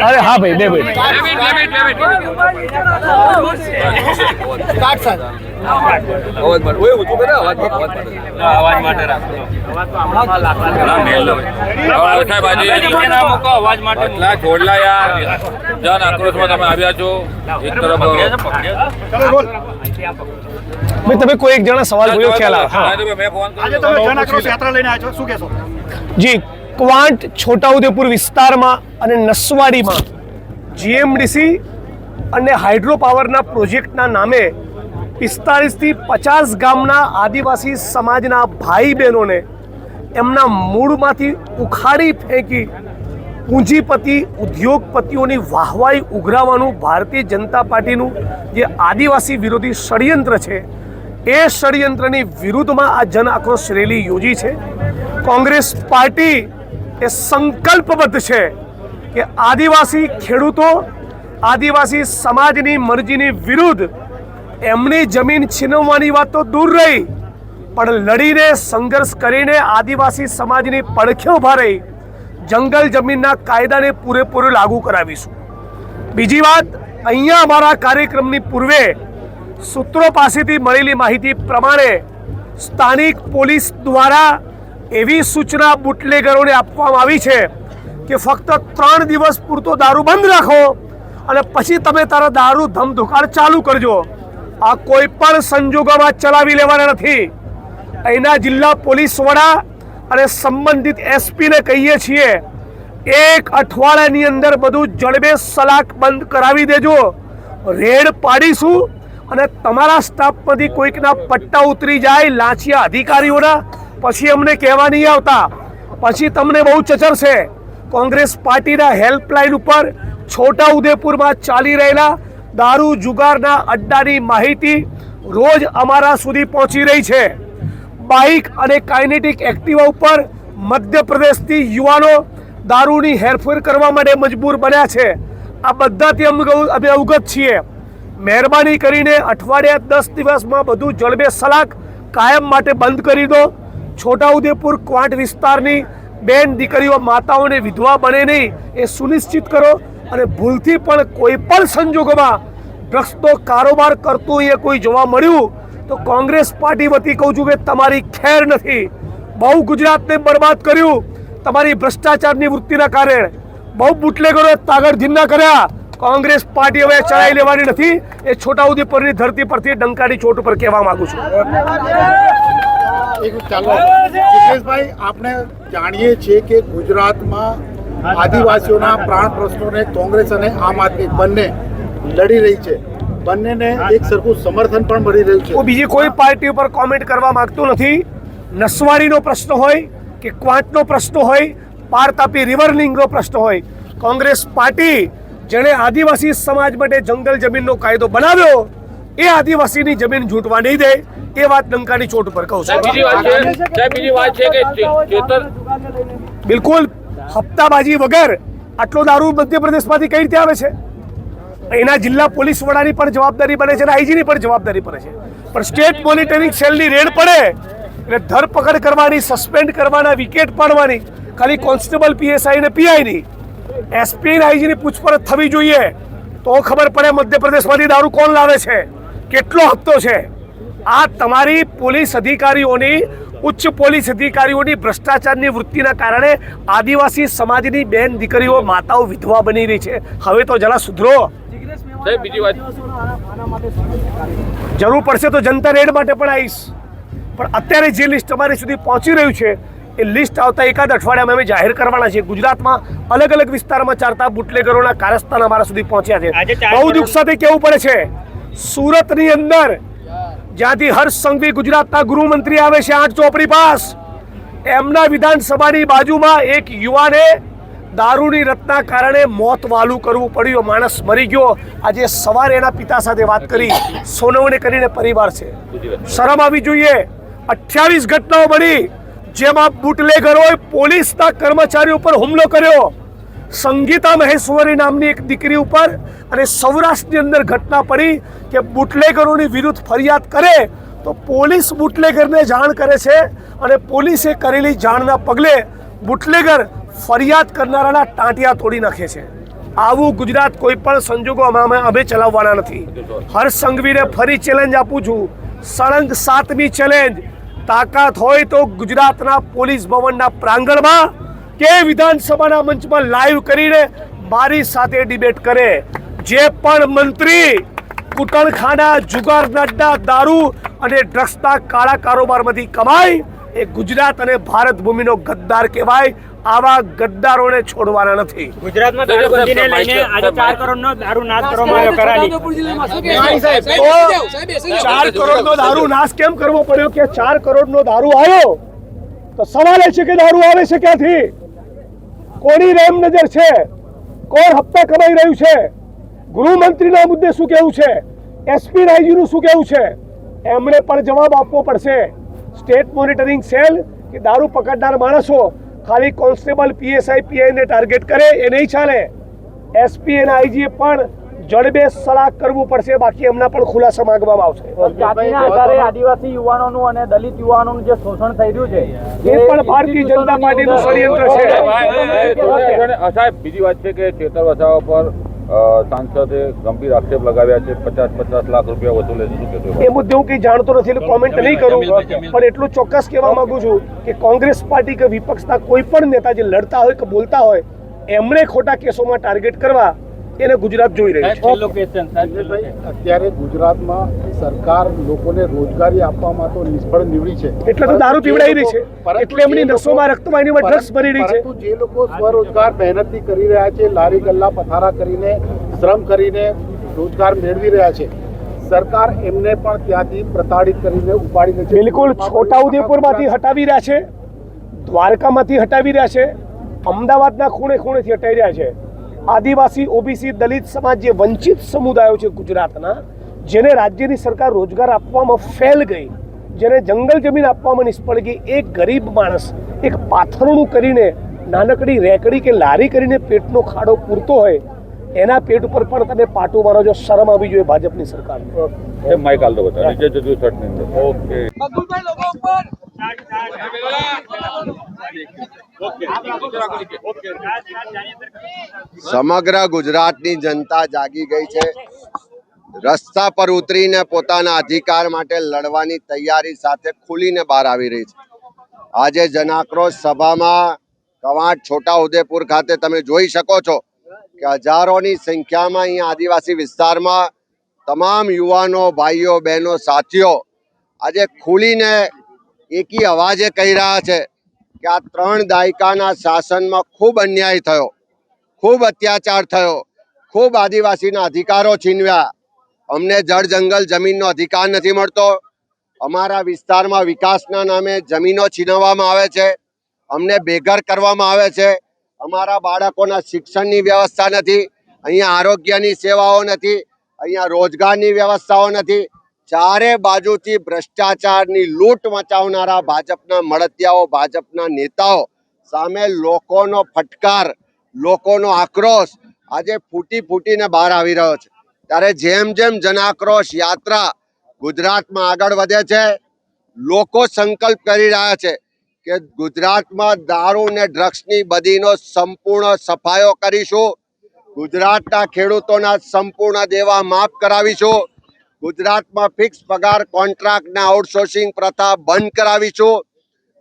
અરે હા ભાઈ, બે ભાઈ. તમે આવ્યા છો તમે કોઈ એક જણા સવાલ પૂછ્યો, ખ્યાલ આવે. મેં ફોન આજે કર્યો તમે જન છો. શું કહેશો? જી ક્વાંટ છોટાઉદેપુર વિસ્તારમાં અને નસવાડીમાં જીએમડીસી અને હાઇડ્રો પાવરના પ્રોજેક્ટના નામે પિસ્તાળીસથી પચાસ ગામના આદિવાસી સમાજના ભાઈ બહેનોને એમના મૂળમાંથી ઉખાડી ફેંકી પૂંજીપતિ, ઉદ્યોગપતિઓની વાહવાઈ ઉઘરાવવાનું ભારતીય જનતા પાર્ટીનું જે આદિવાસી વિરોધી ષડયંત્ર છે એ ષડયંત્રની વિરુદ્ધમાં આ જન આક્રોશ રેલી યોજી છે. કોંગ્રેસ પાર્ટી એ સંકલ્પબદ્ધ છે કે આદિવાસી ખેડૂતો, આદિવાસી સમાજની મરજીની વિરુદ્ધ એમની જમીન છીનવવાની વાત તો દૂર રહી, પણ લડીને સંઘર્ષ કરીને આદિવાસી સમાજની પડખે ઊભા રહી જંગલ જમીનના કાયદાને પૂરેપૂરું લાગુ કરાવીશું. બીજી વાત, અહીંયા અમારા કાર્યક્રમની પૂર્વે સૂત્રો પાસેથી મળેલી માહિતી પ્રમાણે સ્થાનિક પોલીસ દ્વારા એવી સૂચના બુટલેગરોને આપવામાં આવી છે કે ફક્ત ત્રણ દિવસ પૂરતો દારૂ બંધ રાખો અને પછી તમે તારા દારૂ ધમધુકાર ચાલુ કરજો. આ કોઈ પણ સંજોગોમાં ચલાવી લેવાના નથી. અહીંના જિલ્લા પોલીસ વડા અને સંબંધિત એસપીને કહીએ છીએ, એક અઠવાડિયાની અંદર બધું જડબે સલાક બંધ કરાવી દેજો. રેડ પાડીશું અને તમારા સ્ટાફમાંથી કોઈકના પટ્ટા ઉતરી જાય લાંચિયા અધિકારીઓના, પછી અમને કહેવા નહીં આવતા. પછી તમને બહુ ચચરશે કોંગ્રેસ પાર્ટીના હેલ્પલાઇન ઉપર છોટા ઉદેપુરમાં ચાલી રહેલા દારૂ જુગારના અડ્ડાની માહિતી રોજ અમારા સુધી પહોંચી રહી છે. બાઇક અને કાઇનેટિક એક્ટિવા ઉપર મધ્યપ્રદેશથી યુવાનો દારૂની હેરફેર કરવા માટે મજબૂર બન્યા છે. આ બધાથી અમે અવગત છીએ. મહેરબાની કરીને અઠવાડિયા દસ દિવસમાં બધું જળબે સલાક કાયમ માટે બંધ કરી દો. છોટાઉદેપુર ક્વાંટ વિસ્તારની બેન દીકરીઓ માતાઓને વિધવા બને નહીં એ સુનિશ્ચિત કરો અને ભૂલથી પણ કોઈ પણ સંજોગોમાં ડ્રગ્સનો કારોબાર કરતું અહીંયા કોઈ જોવા મળ્યું તો કોંગ્રેસ પાર્ટી વતી કહું છું કે તમારી ખેર નથી. બહુ ગુજરાતને બરબાદ કર્યું. તમારી ભ્રષ્ટાચારની વૃત્તિના કારણે. બહુ બુટલેગરો તાગડધીના કર્યા. કોંગ્રેસ પાર્ટી હવે ચડાઈ લેવાની નથી. એ છોટાઉદેપુરની ધરતી પરથી ડંકાની ચોટ ઉપર કહેવા માંગુ છું. જિગ્નેશભાઈ આપણે જાણીએ છીએ કે ગુજરાતમાં આદિવાસીઓના પ્રાણ પ્રશ્નોને કોંગ્રેસ અને આમ આદમી બંને લડી રહી છે. બંનેને એક સરખું સમર્થન પણ મળી રહ્યું છે. બીજી કોઈ પાર્ટી ઉપર કોમેન્ટ કરવા માંગતો નથી. નસવાડીનો પ્રશ્ન હોય કે ક્વાંટનો પ્રશ્ન હોય પાર તાપી રિવર લિંકનો પ્રશ્ન હોય કોંગ્રેસ પાર્ટી જેણે આદિવાસી સમાજ માટે જંગલ જમીનનો કાયદો બનાવ્યો એ આદિવાસીની જમીન ઝૂંટવા નહીં દે એ વાત લંકાની ચોટ પર કહું છું. બીજી વાત છે બીજી વાત છે કે બિલકુલ હપ્તાબાજી વગર આટલો દારૂ મધ્યપ્રદેશમાંથી કઈ રીતે આવે છે? એના જિલ્લા પોલીસ વડાની પણ જવાબદારી બને છે અને આઈજીની પણ જવાબદારી પડે છે. પણ સ્ટેટ મોનિટરિંગ સેલની રેડ પડે એટલે ધરપકડ કરવાની સસ્પેન્ડ કરવાના વિકેટ પાડવાની ખાલી કોન્સ્ટેબલ પીએસઆઈ ને પીઆઈ ની એસપી આઈજીની પૂછપરછ થવી જોઈએ તો ખબર પડે મધ્યપ્રદેશમાંથી દારૂ કોણ લાવે છે કેટલો હપ્તો છે. આ તમારી પોલીસ અધિકારીઓની ઉચ્ચ પોલીસ અધિકારીઓની ભ્રષ્ટાચારની વૃત્તિના કારણે આદિવાસી સમાજની બેન દીકરીઓ માતાઓ વિધવા બની રહી છે. હવે તો જરા સુધરો. બીજી વાત. જરૂર પડશે તો જનતા રેડ માટે પણ આવીશ. પણ અત્યારે જે લિસ્ટ અમારી સુધી પહોંચી રહ્યું છે એ લિસ્ટ આવતા એકાદ અઠવાડિયામાં અમે જાહેર કરવાના છે ગુજરાતમાં અલગ અલગ વિસ્તારમાં ચાલતા બુટલેગરોના કારસ્તાન અમારા સુધી પહોંચ્યા છે. બહુ દુઃખ સાથે કેવું પડે છે? સુરતની અંદર જ્યાંથી હર્ષ સંઘવી ગુજરાતના ગૃહમંત્રી આવે છે આઠ ચોપડી પાસ. એમના વિધાનસભાની બાજુમાં એક યુવાને દારૂની રતના કારણે મોત વાલું કરવું પડ્યું. માણસ મરી ગયો. આજે સવારે એના પિતા સાથે વાત કરી. સોનવણી કરીને પરિવાર છે. શરમ આવી જોઈએ. અઠ્યાવીસ ઘટનાઓ બની. જેમાં બુટલેગરોએ પોલીસના કર્મચારીઓ ઉપર હુમલો કર્યો. સંગીતા મહેશ્વરી નામની એક દીકરી ઉપર અને સૌરાષ્ટ્રની અંદર ઘટના પડી કે બુટલેગરોની વિરુદ્ધ ફરિયાદ કરે તો પોલીસ બુટલેગરને જાણ કરે છે અને પોલીસે કરેલી જાણના પગલે બુટલેગર ફરિયાદ કરનારાના ટાંટિયા તોડી નાખે છે. આવું ગુજરાત કોઈ પણ સંજોગોમાં અમે ચલાવવાના નથી. હર્ષ સંઘવીને ફરી ચેલેન્જ આપું છું. સળંગ સાતમી ચેલેન્જ તાકાત હોય તો ગુજરાતના પોલીસ ભવનના પ્રાંગણમાં કે વિધાનસભાના મંચમાં લાઈવ કરીને મારી સાથે ડિબેટ કરે. જે પણ મંત્રી કુટણખાના જુગાર દારૂ અને ડ્રગ્સના કાળા કારોબારમાંથી કમાય એ ગુજરાત અને ભારત ભૂમિનો ગદ્દાર કહેવાય. આવા ગદ્દારોને છોડવાના નથી. ગુજરાતમાં દારૂબંધીને લઈને આજે કરોડનો દારૂ નાશ કરવામાં આવ્યો કરાલી. તો કરોડનો દારૂ નાશ કેમ કરવો પડ્યો કે ચાર કરોડનો દારૂ આવ્યો તો સવાલ એ છે કે દારૂ આવે છે ક્યાંથી? કોની રેમ નજર છે? કોણ હપ્તા કમાઈ રહ્યું છે? ગૃહમંત્રીના મુદ્દે શું કહેવું છે? એસપી નું શું કહેવું છે? એમણે પણ જવાબ આપવો પડશે. સ્ટેટ મોનિટરિંગ સેલ કે દારૂ પકડનાર માણસો ખાલી કોન્સ્ટેબલ પીએસઆઈ પીઆઈને ટાર્ગેટ કરે એ નહીં ચાલે. એસપી અને આઈજીએ પણ જડબે સલાહ કરવું પડશે બાકી એમના પણ ખુલાસા માંગવામાં આવશે. જાતિના આધારે આદિવાસી યુવાનોનું અને દલિત યુવાનોનું જે શોષણ થઈ રહ્યું છે એ પણ ભારતીય જનતા પાર્ટીનું ષડયંત્ર છે. સાહેબ બીજી વાત છે કે ચેતર વસાવા પર સાંસદે ગંભીર આક્ષેપ લગાવ્યા છે. પચાસ પચાસ લાખ રૂપિયા વસૂલે છે. શું કહેતો એ મુદ્દે હું કંઈ જાણતો નથી એટલે કોમેન્ટ નહીં કરું. પણ એટલું ચોક્કસ કહેવા માંગુ છું કે કોંગ્રેસ પાર્ટી કે વિપક્ષના કોઈ પણ નેતા જે લડતા હોય કે બોલતા હોય એમણે ખોટા કેસોમાં ટાર્ગેટ કરવા એને ગુજરાત જોઈ રહ્યું છે? અત્યારે ગુજરાતમાં સરકાર લોકોને રોજગારી આપવામાં તો નિષ્ફળ નીવડી છે. એટલે તો દારૂ પીવડાવી રહી છે. એટલે એમની નસોમાં રક્તવાહિનીમાં ડ્રગ્સ ભરી રહી છે. જે લોકો સ્વરોજગાર મહેનતથી કરી રહ્યા છે લારી ગલ્લા પથારા કરીને શ્રમ કરીને રોજગાર મેળવી રહ્યા છે. સરકાર એમને પણ ત્યાંથી પ્રતાડિત કરીને ઉપાડી દે છે. બિલકુલ છોટાઉદેપુરમાંથી હટાવી રહ્યા છે દ્વારકામાંથી હટાવી રહ્યા છે અમદાવાદના ખૂણે ખૂણેથી હટાવી રહ્યા છે. આદિવાસી ઓબીસી દલિત સમાજ જે વંચિત સમુદાયો છે ગુજરાતના જેને રાજ્યની સરકાર રોજગાર આપવામાં ફેલ ગઈ જેને જંગલ જમીન આપવામાં નિષ્ફળ ગઈ એક ગરીબ માણસ એક પાથરણું કરીને નાનકડી રેકડી કે લારી કરીને પેટનો ખાડો પૂરતો હોય એના પેટ ઉપર પણ તમે પાટું મારો જો શરમ આવી જોઈએ ભાજપની સરકાર ઓકે સમગ્ર ગુજરાતની જનતા જાગી ગઈ છે. રસ્તા પર ઉતરીને પોતાના અધિકાર માટે લડવાની તૈયારી સાથે ખુલીને બહાર આવી રહી છે. આજે જનાક્રોશ સભામાં કવાંટ છોટાઉદેપુર ખાતે તમે જોઈ શકો છો કે હજારોની સંખ્યામાં અહીંયા આદિવાસી વિસ્તારમાં તમામ યુવાનો, ભાઈઓ, બહેનો, સાથીઓ આજે ખુલીને એકી અવાજે કહી રહ્યા છે કે આ ત્રણ દાયકાના શાસનમાં ખૂબ અન્યાય થયો, ખૂબ અત્યાચાર થયો, ખૂબ આદિવાસીના અધિકારો છીનવ્યા. અમને જળ જંગલ જમીનનો અધિકાર નથી મળતો. અમારા વિસ્તારમાં વિકાસના નામે જમીનો છીનવવામાં આવે છે. અમને બેઘર કરવામાં આવે છે. અમારા બાળકોના શિક્ષણની વ્યવસ્થા નથી. અહીંયા આરોગ્યની સેવાઓ નથી. અહીંયા રોજગારની વ્યવસ્થાઓ નથી. ચારે બાજુથી ભ્રષ્ટાચારની લૂંટ મચાવનારા ભાજપના મળતિયાઓ, ભાજપના નેતાઓ સામે લોકોનો ફટકાર, લોકોનો આક્રોશ આજે ફૂટી ફૂટીને બહાર આવી રહ્યો છે. ત્યારે જેમ જેમ જનાક્રોશ યાત્રા ગુજરાતમાં આગળ વધે છે, લોકો સંકલ્પ કરી રહ્યા છે કે ગુજરાતમાં દારૂ ને ડ્રગ્સની બદીનો સંપૂર્ણ સફાયો કરીશું, ગુજરાતના ખેડૂતોના સંપૂર્ણ દેવા માફ કરાવીશું ગુજરાતમાં ફિક્સ પગાર કોન્ટ્રાક્ટના આઉટસોર્સિંગ પ્રથા બંધ કરાવીશું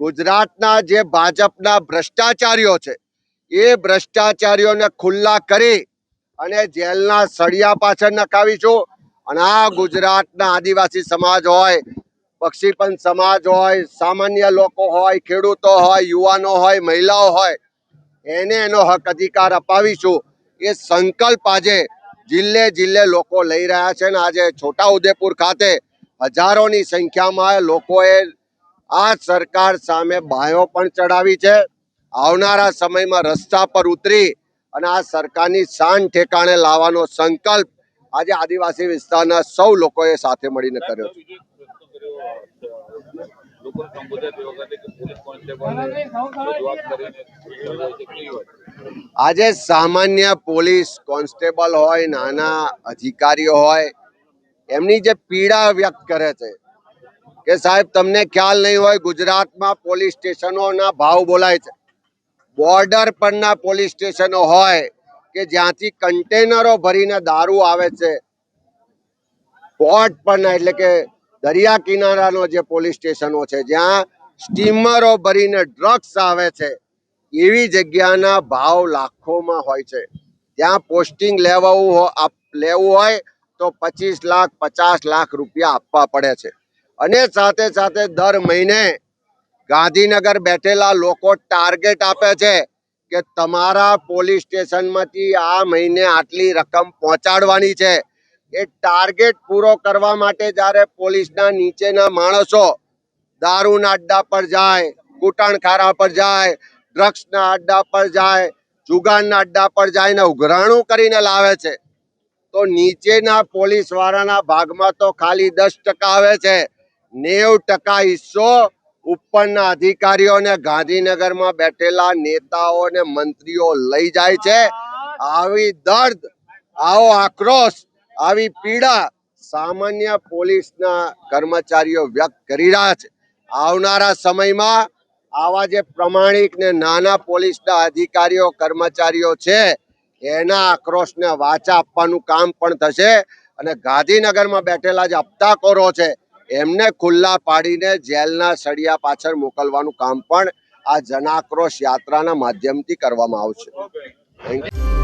ગુજરાતના જે ભાજપના ભ્રષ્ટાચારીઓ છે, એ ભ્રષ્ટાચારીઓને ખુલ્લા કરી અને જેલના સળિયા પાછળ નખાવીશું અને આ ગુજરાતના આદિવાસી સમાજ હોય, પક્ષીપંચ સમાજ હોય, સામાન્ય લોકો હોય, ખેડૂતો હોય, યુવાનો હોય, મહિલાઓ હોય, એને એનો હક અધિકાર અપાવીશું. એ સંકલ્પ આજે જિલ્લે જિલ્લે લોકો લઈ રહ્યા છે ને આજે છોટાઉદેપુર ખાતે હજારોની સંખ્યામાં લોકોએ આ સરકાર સામે બાયો પણ ચડાવી છે. આવનારા સમયમાં રસ્તા પર ઉતરી અને આ સરકારની શાન ઠેકાણે લાવવાનો સંકલ્પ આજે આદિવાસી વિસ્તારના સૌ લોકોએ સાથે મળીને કર્યો છે. લોકોને સંબોધે તે વખતે કે પોલીસ કોન્સ્ટેબલ કરીને આજે સામાન્ય પોલીસ કોન્સ્ટેબલ હોય, નાના અધિકારીઓ હોય, એમની જે પીડા વ્યક્ત કરે છે કે સાહેબ, તમને ખ્યાલ નહીં હોય, ગુજરાતમાં પોલીસ સ્ટેશનોના ભાવ બોલાય છે. બોર્ડર પરના પોલીસ સ્ટેશનો હોય કે જ્યાંથી કન્ટેનરો ભરીને દારૂ આવે છે, પોર્ટ પરના એટલે કે દરિયા કિનારાનો જે પોલીસ સ્ટેશનો છે, જ્યાં સ્ટીમરો ભરીને ડ્રગ્સ આવે છે, એવી જગ્યાના ભાવ લાખોમાં હોય છે. ત્યાં પોસ્ટિંગ લેવાવું લેવું હોય, તો પચીસ લાખ, પચાસ લાખ રૂપિયા આપવા પડે છે. અને સાથે સાથે દર મહિને ગાંધીનગર બેઠેલા લોકો ટાર્ગેટ આપે છે કે તમારા પોલીસ સ્ટેશનમાંથી આ મહિને આટલી રકમ પહોંચાડવાની છે. એ ટાર્ગેટ પૂરો કરવા માટે જ્યારે પોલીસના નીચેના માણસો દારૂના અડ્ડા પર જાય, કૂટણખારા પર જાય ડ્રગ્સના અડ્ડા પર જાય, જુગારના અડ્ડા પર જાય ને ઉઘરાણું કરીને લાવે છે, તો નીચેના પોલીસ વાળાના ભાગમાં તો ખાલી દસ ટકા આવે છે. નેવ ટકા હિસ્સો ઉપરના અધિકારીઓને ગાંધીનગરમાં બેઠેલા નેતાઓ ને મંત્રીઓ લઈ જાય છે. આવી દર્દ, આવો આક્રોશ આવી પીડા સામાન્ય પોલીસના કર્મચારીઓ વ્યક્ત કરી રહ્યા છે. આવનારા સમયમાં આવા જે પ્રમાણિક ને નાના પોલીસના અધિકારીઓ, કર્મચારીઓ છે, એના આક્રોશને વાચા આપવાનું કામ પણ થશે અને ગાંધીનગરમાં બેઠેલા જે હપ્તાખોરો છે, એમને ખુલ્લા પાડીને જેલના સળિયા પાછળ મોકલવાનું કામ પણ આ જનાક્રોશ યાત્રાના માધ્યમથી કરવામાં આવશે. Thank you